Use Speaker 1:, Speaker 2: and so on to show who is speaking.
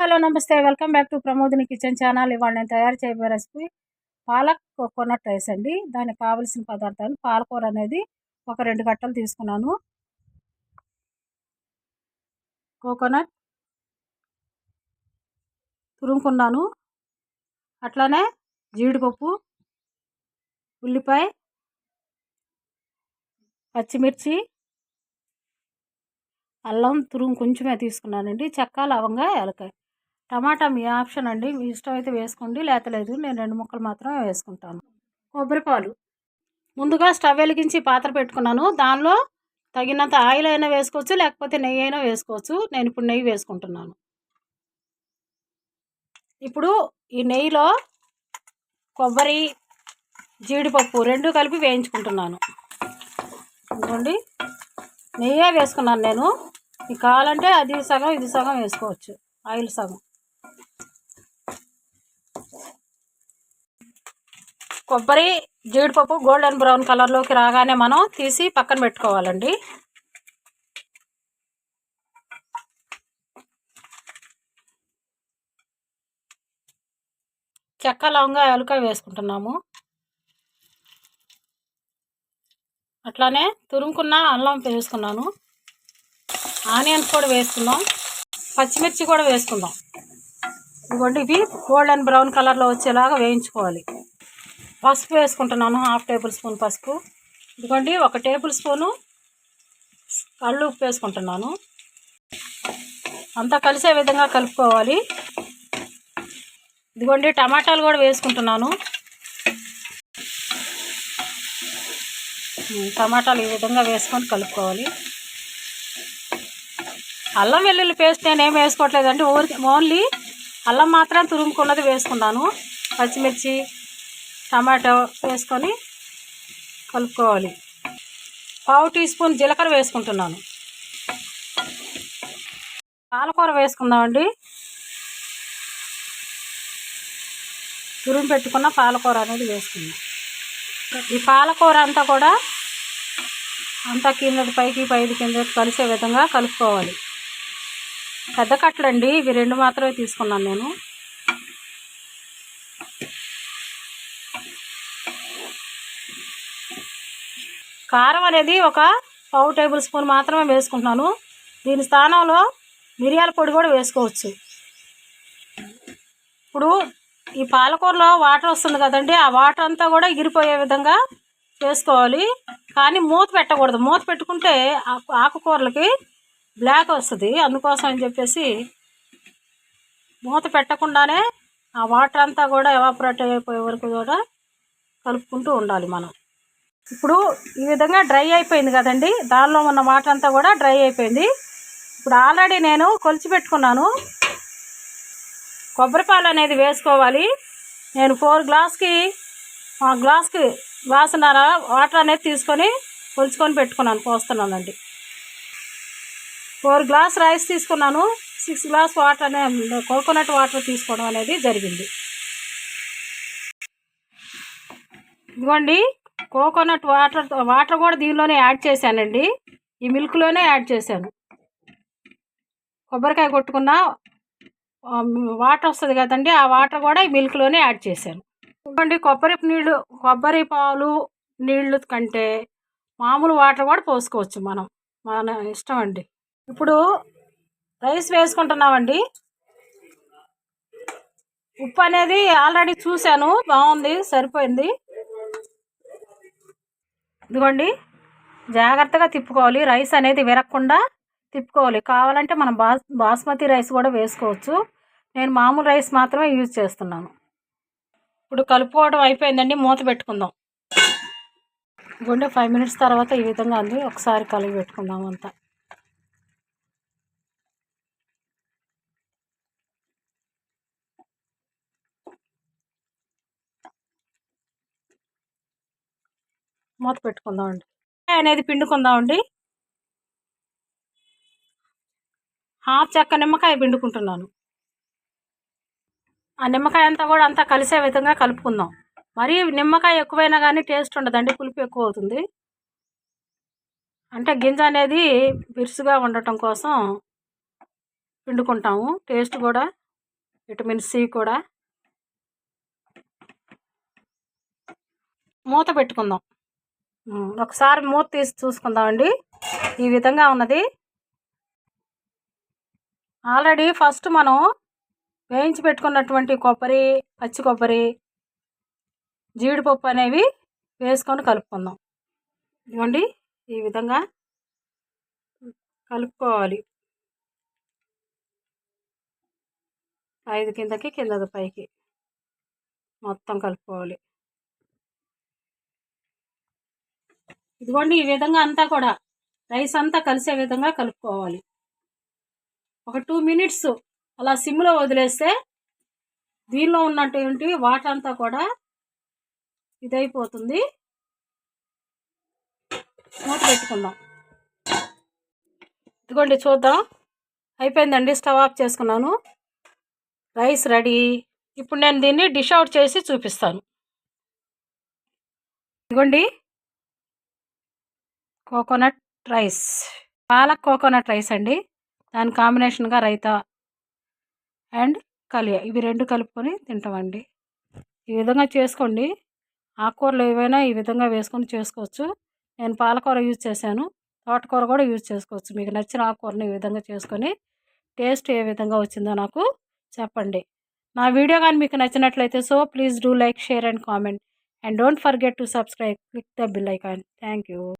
Speaker 1: Hello నమస్తే. Welcome back to Pramodini kitchen channel. ఇవాళ నేను తయారు చేయబోయే రెసిపీ పాలక్ కోకోనట్ రైస్ అండి. దానికి కావలసిన పదార్థాలు పాలకూర అనేది ఒక రెండు కట్టలు తీసుకున్నాను. కోకోనట్ తురుముకున్నాను. అట్లానే జీడిపప్పు ఉల్లిపాయ పచ్చిమిర్చి అల్లం తురుము కొంచెమే తీసుకున్నానండి. చెక్క లవంగా ఎలకాయ టమాటా మీ ఆప్షన్ అండి. మీ ఇష్టం అయితే వేసుకోండి. లేతలేదు నేను రెండు ముక్కలు మాత్రమే వేసుకుంటాను. కొబ్బరిపాలు ముందుగా స్టవ్ వెలిగించి పాత్ర పెట్టుకున్నాను. దానిలో తగినంత ఆయిల్ అయినా వేసుకోవచ్చు లేకపోతే నెయ్యి అయినా వేసుకోవచ్చు. నేను ఇప్పుడు నెయ్యి వేసుకుంటున్నాను. ఇప్పుడు ఈ నెయ్యిలో కొబ్బరి జీడిపప్పు రెండు కలిపి వేయించుకుంటున్నాను. ఇదిగోండి. నెయ్యే వేసుకున్నాను నేను. ఇది కావాలంటే అది సగం ఇది సగం వేసుకోవచ్చు. ఆయిల్ సగం. కొబ్బరి జీడిపప్పు గోల్డెన్ బ్రౌన్ కలర్లోకి రాగానే మనం తీసి పక్కన పెట్టుకోవాలండి. చెక్క లవంగా ఎలుక వేసుకుంటున్నాము. అట్లానే తురుముకున్న అల్లం వేసుకున్నాను. ఆనియన్స్ కూడా వేసుకుందాం. పచ్చిమిర్చి కూడా వేసుకుందాం. ఇదిగోండి ఇవి గోల్డెన్ బ్రౌన్ కలర్లో వచ్చేలాగా వేయించుకోవాలి. పసుపు వేసుకుంటున్నాను హాఫ్ టేబుల్ స్పూన్ పసుపు. ఇదిగోండి ఒక టేబుల్ స్పూను కళ్ళు ఉప్పు వేసుకుంటున్నాను. అంతా కలిసే విధంగా కలుపుకోవాలి. ఇదిగోండి టమాటాలు కూడా వేసుకుంటున్నాను. టమాటాలు ఈ విధంగా వేసుకొని కలుపుకోవాలి. అల్లం వెల్లుల్లి పేస్ట్ నేను ఏం వేసుకోవట్లేదండి ఊరికి ఓన్లీ అల్లం మాత్రం తురుముకున్నది వేసుకున్నాను. పచ్చిమిర్చి టమాటో వేసుకొని కలుపుకోవాలి. పావు టీ స్పూన్ జీలకర్ర వేసుకుంటున్నాను. పాలకూర వేసుకుందామండి. తురుము పెట్టుకున్న పాలకూర అనేది వేసుకుందాం. ఈ పాలకూర అంతా కూడా అంతా కిందటి పైకి పైకి కింద కలిసే విధంగా కలుపుకోవాలి. పెద్ద కట్టలండి ఇవి రెండు మాత్రమే తీసుకున్నాను నేను. కారం అనేది ఒక పావు టేబుల్ స్పూన్ మాత్రమే వేసుకుంటున్నాను. దీని స్థానంలో మిరియాల పొడి కూడా వేసుకోవచ్చు. ఇప్పుడు ఈ పాలకూరలో వాటర్ వస్తుంది కదండి ఆ వాటర్ అంతా కూడా ఎగిరిపోయే విధంగా వేసుకోవాలి. కానీ మూత పెట్టకూడదు. మూత పెట్టుకుంటే ఆకుకూరలకి బ్లాక్ వస్తుంది. అందుకోసం అని చెప్పేసి మూత పెట్టకుండానే ఆ వాటర్ అంతా కూడా ఎవాపరేట్ అయిపోయే వరకు కూడా కలుపుకుంటూ ఉండాలి మనం. ఇప్పుడు ఈ విధంగా డ్రై అయిపోయింది కదండి. దానిలో ఉన్న వాటర్ అంతా కూడా డ్రై అయిపోయింది. ఇప్పుడు ఆల్రెడీ నేను కొలిచి పెట్టుకున్నాను. అనేది వేసుకోవాలి. నేను ఫోర్ గ్లాస్కి గ్లాస్కి గ్లాసున్నర వాటర్ అనేది తీసుకొని కొలుచుకొని పెట్టుకున్నాను పోస్తున్నానండి. ఫోర్ గ్లాస్ రైస్ తీసుకున్నాను. సిక్స్ గ్లాస్ వాటర్ అనే కోకోనట్ వాటర్ తీసుకోవడం అనేది జరిగింది. ఇదిగోండి. కోకోనట్ వాటర్ వాటర్ కూడా దీనిలోనే యాడ్ చేశానండి. ఈ మిల్క్లోనే యాడ్ చేశాను. కొబ్బరికాయ కొట్టుకున్న వాటర్ వస్తుంది కదండి ఆ వాటర్ కూడా ఈ మిల్క్లోనే యాడ్ చేశాను. ఇవ్వండి కొబ్బరి నీళ్ళు కొబ్బరి పాలు నీళ్ళు కంటే మామూలు వాటర్ కూడా పోసుకోవచ్చు మనం మన ఇష్టం అండి. ఇప్పుడు రైస్ వేసుకుంటున్నామండి. ఉప్పు అనేది ఆల్రెడీ చూశాను బాగుంది సరిపోయింది. ఇదిగోండి జాగ్రత్తగా తిప్పుకోవాలి. రైస్ అనేది విరగకుండా తిప్పుకోవాలి. కావాలంటే మనం బాస్ బాస్మతి రైస్ కూడా వేసుకోవచ్చు. నేను మామూలు రైస్ మాత్రమే యూజ్ చేస్తున్నాను. ఇప్పుడు కలుపుకోవడం అయిపోయిందండి మూత పెట్టుకుందాం. గుండె ఫైవ్ మినిట్స్ తర్వాత ఈ విధంగా ఉంది ఒకసారి కలిపి పెట్టుకుందాం అంతా. మూత పెట్టుకుందామండి. అనేది పిండుకుందామండి. హాఫ్ చెక్క నిమ్మకాయ పిండుకుంటున్నాను. ఆ నిమ్మకాయ అంతా కూడా అంతా కలిసే విధంగా కలుపుకుందాం. మరీ నిమ్మకాయ ఎక్కువైనా కానీ టేస్ట్ ఉండదండి పులుపు ఎక్కువ అవుతుంది. అంటే గింజ అనేది బిరుసుగా ఉండటం కోసం పిండుకుంటాము. టేస్ట్ కూడా విటమిన్ సి కూడా. మూత పెట్టుకుందాం. ఒకసారి మూత తీసి చూసుకుందామండి. ఈ విధంగా ఉన్నది. ఆల్రెడీ ఫస్ట్ మనం వేయించి పెట్టుకున్నటువంటి కొబ్బరి పచ్చి కొబ్బరి జీడిపప్పు అనేవి వేసుకొని కలుపుకుందాం. ఇదిగోండి ఈ విధంగా కలుపుకోవాలి. ఐదు కిందకి కిందది పైకి మొత్తం కలుపుకోవాలి. ఇదిగోండి ఈ విధంగా అంతా కూడా రైస్ అంతా కలిసే విధంగా కలుపుకోవాలి. ఒక టూ మినిట్స్ అలా సిమ్లో వదిలేస్తే దీనిలో ఉన్నటువంటి వాటర్ అంతా కూడా ఇదైపోతుంది. మూత పెట్టుకుందాం. ఇదిగోండి చూద్దాం. అయిపోయిందండి స్టవ్ ఆఫ్ చేసుకున్నాను. Rice ready. ఇప్పుడు నేను దీన్ని డిష్ అవుట్ చేసి చూపిస్తాను. ఇదిగోండి coconut rice. Palak coconut rice అండి. దాని కాంబినేషన్గా రైతా అండ్ కలియా. ఇవి రెండు కలుపుకొని తింటామండి. ఈ విధంగా చేసుకోండి. ఆకుకూరలు ఏవైనా ఈ విధంగా వేసుకొని చేసుకోవచ్చు. నేను పాలకూర యూజ్ చేశాను. తోటకూర కూడా యూజ్ చేసుకోవచ్చు. మీకు నచ్చిన ఆకుకూరని ఈ విధంగా చేసుకొని టేస్ట్ ఏ విధంగా వచ్చిందో నాకు చెప్పండి. నా వీడియో కానీ మీకు నచ్చినట్లయితే so please do like share and comment. And don't forget to subscribe. Click the bell icon. Thank you